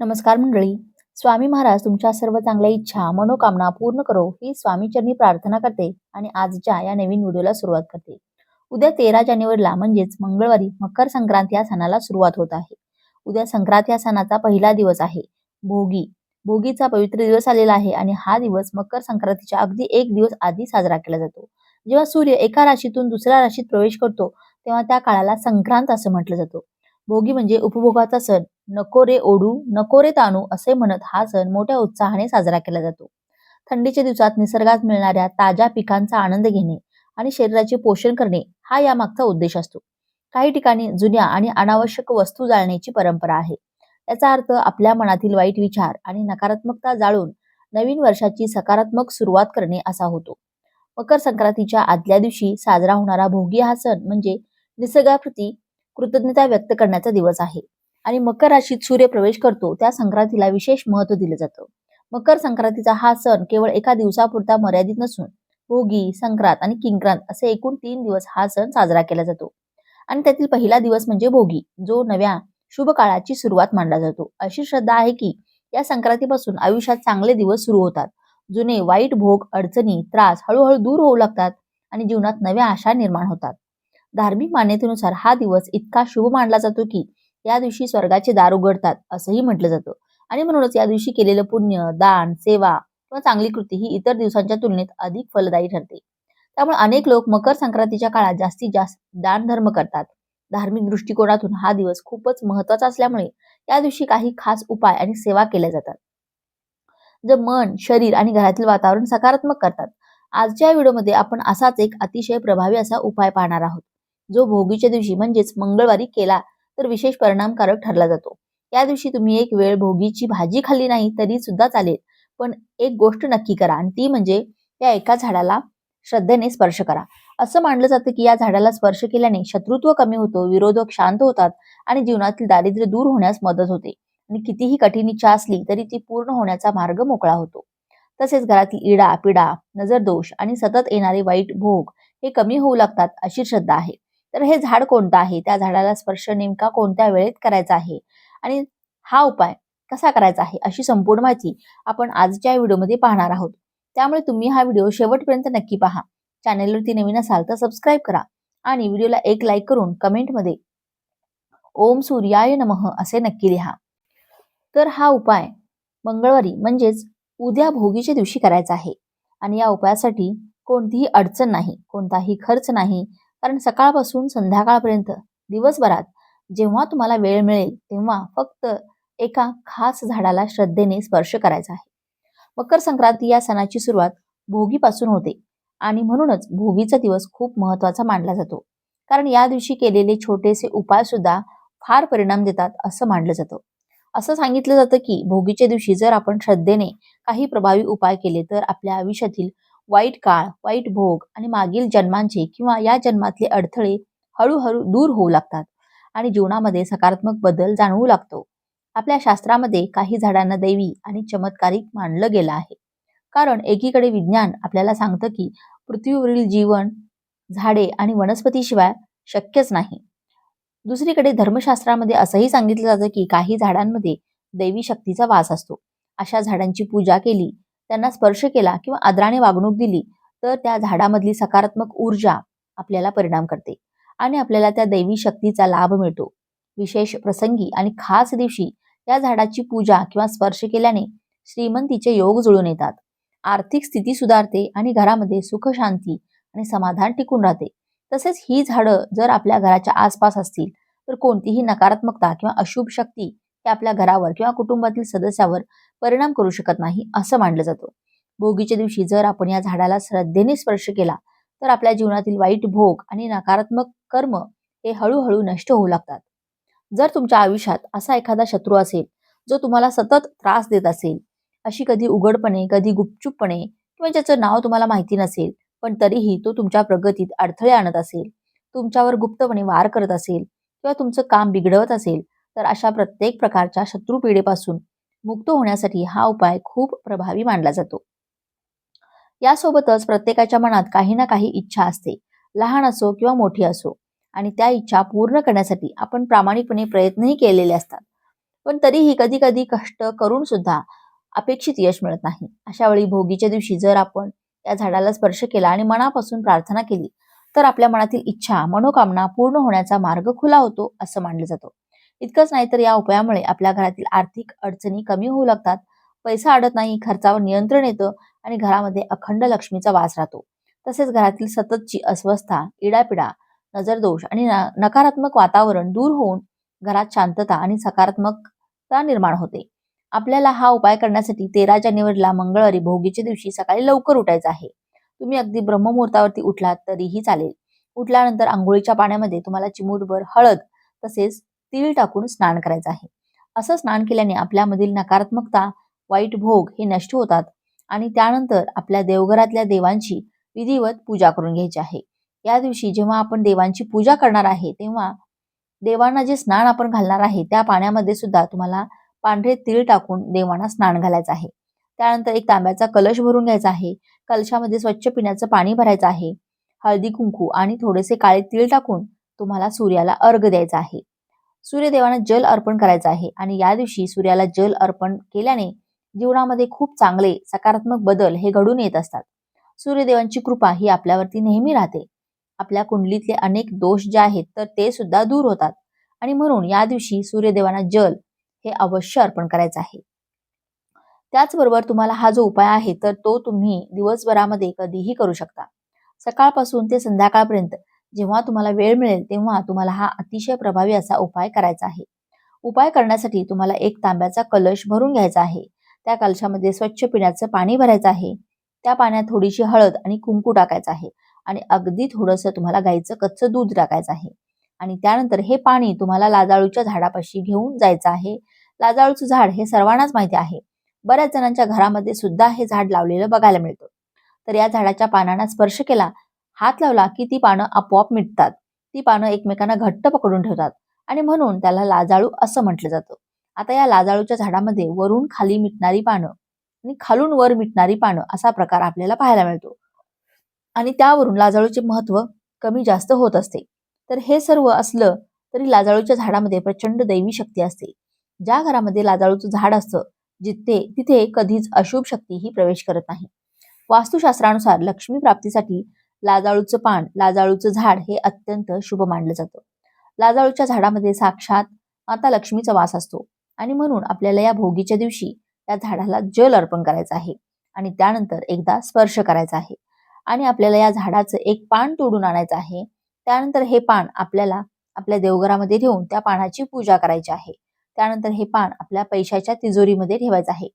नमस्कार मंडळी. स्वामी महाराज तुमच्या सर्व चांगल्या इच्छा मनोकामना पूर्ण करो ही स्वामीचरणी प्रार्थना करते आणि आजच्या या नवीन व्हिडिओला सुरुवात करते. उद्या तेरा जानेवारीला म्हणजेच मंगळवारी मकर संक्रांत या सणाला सुरुवात होत आहे. उद्या संक्रांत या सणाचा पहिला दिवस आहे. भोगी. भोगीचा पवित्र दिवस आलेला आहे आणि हा दिवस मकर संक्रांतीच्या अगदी एक दिवस आधी साजरा केला जातो. जेव्हा सूर्य एका राशीतून दुसऱ्या राशीत प्रवेश करतो तेव्हा त्या काळाला संक्रांत असं म्हटलं जातं. भोगी म्हणजे उपभोगाचा सण. नको रे ओढू नको रे ताणू असे म्हणत हा सण मोठ्या उत्साहाने साजरा केला जातो. थंडीच्या दिवसात निसर्गात मिळणाऱ्या ताज्या पिकांचा आनंद घेणे आणि शरीराचे पोषण करणे हा यामागचा उद्देश असतो. काही ठिकाणी जुन्या आणि अनावश्यक वस्तू जाळण्याची परंपरा आहे. याचा अर्थ आपल्या मनातील वाईट विचार आणि नकारात्मकता जाळून नवीन वर्षाची सकारात्मक सुरुवात करणे असा होतो. मकर संक्रांतीच्या आदल्या दिवशी साजरा होणारा भोगी हा सण म्हणजे निसर्गाप्रती कृतज्ञता व्यक्त करण्याचा दिवस आहे. आणि मकर राशीत सूर्यप्रवेश करतो त्या संक्रांतीला विशेष महत्त्व दिलं जातं. मकर संक्रांतीचा हा सण केवळ एका दिवसापुरता मर्यादित नसून भोगी संक्रांत आणि किंक्रांत असे एकूण तीन दिवस हा सण साजरा केला जातो. आणि त्यातील पहिला दिवस म्हणजे भोगी जो नव्या शुभ काळाची सुरुवात मानला जातो. अशी श्रद्धा आहे की या संक्रांतीपासून आयुष्यात चांगले दिवस सुरू होतात. जुने वाईट भोग अडचणी त्रास हळूहळू दूर होऊ लागतात आणि जीवनात नव्या आशा निर्माण होतात. धार्मिक मान्यतेनुसार हा दिवस इतका शुभ मानला जातो की या दिवशी स्वर्गाचे दार उघडतात असंही म्हटलं जातं. आणि म्हणूनच या दिवशी केलेलं पुण्य दान सेवा किंवा चांगली कृती ही इतर दिवसांच्या तुलनेत अधिक फलदायी ठरते. त्यामुळे अनेक लोक मकर संक्रांतीच्या काळात जास्तीत जास्त दान धर्म करतात. धार्मिक दृष्टिकोनातून हा दिवस खूपच महत्त्वाचा असल्यामुळे या दिवशी काही खास उपाय आणि सेवा केल्या जातात. जे मन शरीर आणि घरातील वातावरण सकारात्मक करतात. आजच्या व्हिडिओमध्ये आपण असाच एक अतिशय प्रभावी असा उपाय पाहणार आहोत. जो भोगीच्या दिवशी म्हणजेच मंगळवारी केला तर विशेष परिणामकारक ठरला जातो. या दिवशी तुम्ही एक वेळ भोगीची भाजी खाल्ली नाही तरी सुद्धा चालेल. पण एक गोष्ट नक्की करा आणि ती म्हणजे त्या एका झाडाला श्रद्धेने स्पर्श करा. असं मानलं जातं की या झाडाला स्पर्श केल्याने शत्रुत्व कमी होतो विरोधक शांत होतात आणि जीवनातील दारिद्र्य दूर होण्यास मदत होते. आणि कितीही कठीण इच्छा असली तरी ती पूर्ण होण्याचा मार्ग मोकळा होतो. तसेच घरातील इडा पिडा नजर दोष आणि सतत येणारे वाईट भोग हे कमी होऊ लागतात अशी श्रद्धा आहे. तर हे झाड कोणतं आहे? त्या झाडाला स्पर्श नेमका कोणत्या वेळेत करायचा आहे? आणि हा उपाय कसा करायचा आहे? अशी संपूर्ण माहिती आपण आजच्या व्हिडिओमध्ये पाहणार आहोत. त्यामुळे तुम्ही हा व्हिडिओ शेवटपर्यंत नक्की पहा. चॅनेलवरती नवीन असाल तर सबस्क्राईब करा आणि व्हिडिओला एक लाईक करून कमेंटमध्ये ओम सूर्याय नमः असे नक्की लिहा. तर हा उपाय मंगळवारी म्हणजेच उद्या भोगीच्या दिवशी करायचा आहे. आणि या उपायासाठी कोणतीही अडचण नाही कोणताही खर्च नाही कारण सकाळपासून संध्याकाळपर्यंत दिवसभरात जेव्हा तुम्हाला वेळ मिळेल तेव्हा फक्त एका खास झाडाला श्रद्धेने स्पर्श करायचा आहे. मकर संक्रांती या सणाची सुरुवात भोगीपासून होते आणि म्हणूनच भोगीचा दिवस खूप महत्त्वाचा मानला जातो. कारण या दिवशी केलेले छोटेसे उपाय सुद्धा फार परिणाम देतात असं मानलं जातं. असं सांगितलं जातं की भोगीच्या दिवशी जर आपण श्रद्धेने काही प्रभावी उपाय केले तर आपल्या आयुष्यातील वाईट काळ वाईट भोग आणि मागील जन्मांचे किंवा या जन्मातले अडथळे हळूहळू दूर होऊ लागतात आणि जीवनामध्ये सकारात्मक बदल जाणवू लागतो. आपल्या शास्त्रामध्ये काही झाडांना दैवी आणि चमत्कारिक मानलं गेलं आहे. कारण एकीकडे विज्ञान आपल्याला सांगतं की पृथ्वीवरील जीवन झाडे आणि वनस्पतीशिवाय शक्यच नाही. दुसरीकडे धर्मशास्त्रामध्ये असंही सांगितलं जातं की काही झाडांमध्ये दैवी शक्तीचा वास असतो. अशा झाडांची पूजा केली त्यांना स्पर्श केला किंवा आदराने वागणूक दिली तर त्या झाडामधली सकारात्मक ऊर्जा आपल्याला परिणाम करते आणि आपल्याला त्या दैवी शक्तीचा लाभ मिळतो. विशेष प्रसंगी आणि खास दिवशी या झाडाची पूजा किंवा स्पर्श केल्याने श्रीमंतीचे योग जुळून येतात. आर्थिक स्थिती सुधारते आणि घरामध्ये सुख शांती आणि समाधान टिकून राहते. तसेच ही झाडं जर आपल्या घराच्या आसपास असतील तर कोणतीही नकारात्मकता किंवा अशुभ शक्ती हे आपल्या घरावर किंवा कुटुंबातील सदस्यावर परिणाम करू शकत नाही असं मानलं जातं. भोगीच्या दिवशी जर आपण या झाडाला श्रद्धेने स्पर्श केला तर आपल्या जीवनातील वाईट भोग आणि नकारात्मक कर्म हे हळूहळू नष्ट होऊ लागतात. जर तुमच्या आयुष्यात असा एखादा शत्रू असेल जो तुम्हाला सतत त्रास देत असेल अशी कधी उघडपणे कधी गुपचूपपणे किंवा ज्याचं नाव तुम्हाला माहिती नसेल पण तरीही तो तुमच्या प्रगतीत अडथळे आणत असेल तुमच्यावर गुप्तपणे वार करत असेल किंवा तुमचं काम बिघडवत असेल तर अशा प्रत्येक प्रकारच्या शत्रू पिढीपासून मुक्त होण्यासाठी हा उपाय खूप प्रभावी मानला जातो. यासोबतच प्रत्येकाच्या मनात काही ना काही इच्छा असते. लहान असो किंवा मोठी असो आणि त्या इच्छा पूर्ण करण्यासाठी आपण प्रामाणिकपणे प्रयत्नही केलेले असतात. पण तरीही कधी कधी कष्ट करून सुद्धा अपेक्षित यश मिळत नाही. अशा वेळी भोगीच्या दिवशी जर आपण त्या झाडाला स्पर्श केला आणि मनापासून प्रार्थना केली तर आपल्या मनातील इच्छा मनोकामना पूर्ण होण्याचा मार्ग खुला होतो असं मानलं जातं. इतकंच नाही तर या उपायामुळे आपल्या घरातील आर्थिक अडचणी कमी होऊ लागतात. पैसा अडत नाही खर्चावर नियंत्रण येतं आणि घरामध्ये अखंड लक्ष्मीचा वास राहतो. तसेच घरातील सततची अस्वस्थता इडापिडा नजरदोष आणि नकारात्मक वातावरण दूर होऊन घरात शांतता आणि सकारात्मकता निर्माण होते. आपल्याला हा उपाय करण्यासाठी तेरा जानेवारीला मंगळवारी भोगीच्या दिवशी सकाळी लवकर उठायचं आहे. तुम्ही अगदी ब्रह्ममुहूर्तावरती उठलात तरीही चालेल. उठल्यानंतर आंघोळीच्या पाण्यामध्ये तुम्हाला चिमूटभर हळद तसेच तिळ टाकून स्नान करायचं आहे. असं स्नान केल्याने आपल्यामधील नकारात्मकता वाईट भोग हे नष्ट होतात आणि त्यानंतर आपल्या देवघरातल्या देवांची विधिवत पूजा करून घ्यायची आहे. या दिवशी जेव्हा आपण देवांची पूजा करणार आहे तेव्हा देवांना जे स्नान आपण घालणार आहे त्या पाण्यामध्ये सुद्धा तुम्हाला पांढरे तीळ टाकून देवांना स्नान घालायचं आहे. त्यानंतर एक तांब्याचा कलश भरून घ्यायचा आहे. कलशामध्ये स्वच्छ पिण्याचं पाणी भरायचं आहे. हळदी कुंकू आणि थोडेसे काळे तीळ टाकून तुम्हाला सूर्याला अर्घ द्यायचा आहे. सूर्यदेवांना जल अर्पण करायचं आहे. आणि या दिवशी सूर्याला जल अर्पण केल्याने जीवनामध्ये खूप चांगले सकारात्मक बदल हे घडून येत असतात. सूर्यदेवांची कृपा ही आपल्यावरती नेहमी राहते. आपल्या कुंडलीतले अनेक दोष जे आहेत तर ते सुद्धा दूर होतात. आणि म्हणून या दिवशी सूर्यदेवांना जल हे अवश्य अर्पण करायचं आहे. त्याचबरोबर तुम्हाला हा जो उपाय आहे तर तो तुम्ही दिवसभरामध्ये कधीही करू शकता. सकाळपासून ते संध्याकाळपर्यंत जेव्हा तुम्हाला वेळ मिळेल तेव्हा तुम्हाला हा अतिशय प्रभावी असा उपाय करायचा आहे. उपाय करण्यासाठी तुम्हाला एक तांब्याचा कलश भरून घ्यायचा आहे. त्या कलशामध्ये स्वच्छ पिण्याचं पाणी भरायचं आहे. त्या पाण्यात थोडीशी हळद आणि कुंकू टाकायचं आहे आणि अगदी थोडंसं तुम्हाला गाईचं कच्चं दूध टाकायचं आहे. आणि त्यानंतर हे पाणी तुम्हाला लाजाळूच्या झाडापाशी घेऊन जायचं आहे. लाजाळूचं झाड हे सर्वांनाच माहिती आहे. बऱ्याच जणांच्या घरामध्ये सुद्धा हे झाड लावलेलं बघायला मिळतं. तर या झाडाच्या पानांना स्पर्श केला हात लावला की ती पानं आपोआप मिटतात. ती पानं एकमेकांना घट्ट पकडून ठेवतात आणि म्हणून त्याला लाजाळू असं म्हटलं जातं. आता या लाजाळूच्या झाडामध्ये वरून खाली मिटणारी पानं आणि खालून वर मिटणारी पानं असा प्रकार आपल्याला पाहायला मिळतो. आणि त्यावरून लाजाळूचे महत्त्व कमी जास्त होत असते. तर हे सर्व असलं तरी लाजाळूच्या झाडामध्ये प्रचंड दैवी शक्ती असते. ज्या घरामध्ये लाजाळूचं झाड असतं जिथे तिथे कधीच अशुभ शक्ती ही प्रवेश करत नाही. वास्तुशास्त्रानुसार लक्ष्मी प्राप्तीसाठी लाजाळूचं पान लाजाळूचं झाड हे अत्यंत शुभ मानलं जातं. लाजाळूच्या झाडामध्ये साक्षात माता लक्ष्मीचा वास असतो आणि म्हणून आपल्याला या भोगीच्या दिवशी त्या झाडाला जल अर्पण करायचं आहे आणि त्यानंतर एकदा स्पर्श करायचा आहे. आणि आपल्याला या झाडाचं एक पान तोडून आणायचं आहे. त्यानंतर हे पान आपल्याला आपल्या देवघरामध्ये ठेवून त्या पानाची पूजा करायची आहे. त्यानंतर हे पान आपल्या पैशाच्या तिजोरीमध्ये ठेवायचं आहे.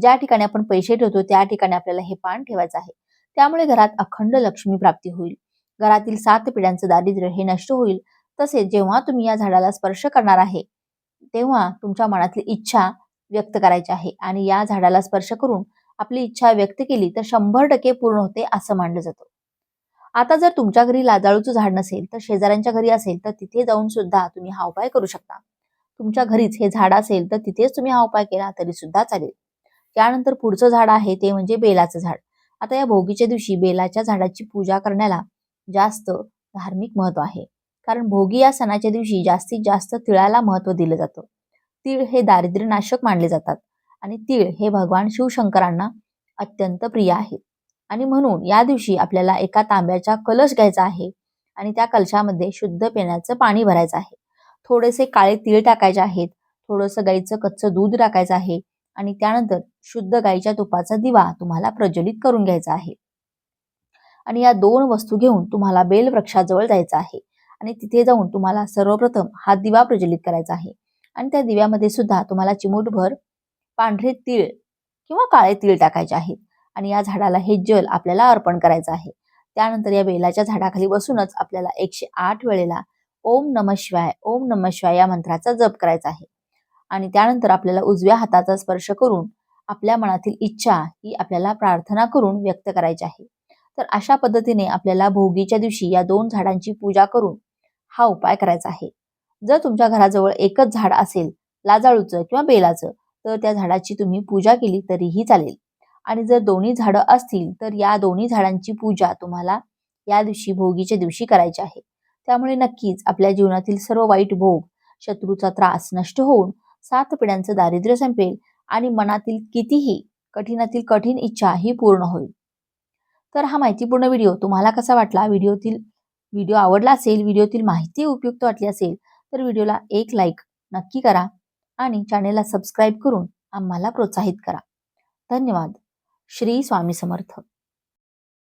ज्या ठिकाणी आपण पैसे ठेवतो त्या ठिकाणी आपल्याला हे पान ठेवायचं आहे. त्यामुळे घरात अखंड लक्ष्मी प्राप्ती होईल. घरातील सात पिढ्यांचं दारिद्र्य हे नष्ट होईल. तसेच जेव्हा तुम्ही या झाडाला स्पर्श करणार आहे तेव्हा तुमच्या मनातली इच्छा व्यक्त करायची आहे आणि या झाडाला स्पर्श करून आपली इच्छा व्यक्त केली तर शंभर टक्के पूर्ण होते असं मानलं जातं. आता जर तुमच्या घरी लाजाळूचं झाड नसेल तर शेजाऱ्यांच्या घरी असेल तर तिथे जाऊन सुद्धा तुम्ही हा उपाय करू शकता. तुमच्या घरीच हे झाड असेल तर तिथेच तुम्ही हा उपाय केला तरी सुद्धा चालेल. त्यानंतर पुढचं झाड आहे ते म्हणजे बेलाचं झाड. आता या भोगीच्या दिवशी बेलाच्या झाडाची पूजा करण्याला जास्त धार्मिक महत्त्व आहे. कारण भोगी या सणाच्या दिवशी जास्तीत जास्त तिळाला महत्त्व दिलं जातं. तीळ हे दारिद्र्य नाशक मानले जातात आणि तीळ हे भगवान शिवशंकरांना अत्यंत प्रिय आहेत आणि म्हणून या दिवशी आपल्याला एका तांब्याचा कलश घ्यायचा आहे आणि त्या कलशामध्ये शुद्ध पिण्याचं पाणी भरायचं आहे. थोडेसे काळे तीळ टाकायचे आहेत थोडंसं गाईचं कच्चं दूध टाकायचं आहे आणि त्यानंतर शुद्ध गाईच्या तुपाचा दिवा तुम्हाला प्रज्वलित करून घ्यायचा आहे. आणि या दोन वस्तू घेऊन तुम्हाला बेल वृक्षाजवळ जायचं आहे. आणि तिथे जाऊन तुम्हाला सर्वप्रथम हा दिवा प्रज्वलित करायचा आहे. आणि त्या दिव्यामध्ये सुद्धा तुम्हाला चिमूटभर पांढरे तीळ किंवा काळे तीळ टाकायचे आहेत. आणि या झाडाला हे जल आपल्याला अर्पण करायचं आहे. त्यानंतर या बेलाच्या झाडाखाली बसूनच आपल्याला एकशे आठ वेळेला ओम नम शिवाय ओम नम शिवाय या मंत्राचा जप करायचा आहे. आणि त्यानंतर आपल्याला उजव्या हाताचा स्पर्श करून आपल्या मनातील इच्छा ही आपल्याला प्रार्थना करून व्यक्त करायची आहे. तर अशा पद्धतीने आपल्याला भोगीच्या दिवशी या दोन झाडांची पूजा करून हा उपाय करायचा आहे. जर तुमच्या घराजवळ एकच झाड असेल लाजाळूचं किंवा बेलाचं तर त्या झाडाची तुम्ही पूजा केली तरीही चालेल. आणि जर दोन्ही झाडं असतील तर या दोन्ही झाडांची पूजा तुम्हाला या दिवशी भोगीच्या दिवशी करायची आहे. त्यामुळे नक्कीच आपल्या जीवनातील सर्व वाईट भोग शत्रूचा त्रास नष्ट होऊन सात पिढ्यांचं दारिद्र्य संपेल आणि मनातील कितीही कठीणातील कठीण इच्छा ही पूर्ण होईल. तर हा माहितीपूर्ण व्हिडिओ तुम्हाला कसा वाटला? व्हिडिओतील व्हिडिओ आवडला असेल व्हिडिओतील माहिती उपयुक्त वाटली असेल तर व्हिडिओला एक लाईक नक्की करा आणि चॅनेलला सबस्क्राईब करून आम्हाला प्रोत्साहित करा. धन्यवाद. श्री स्वामी समर्थ.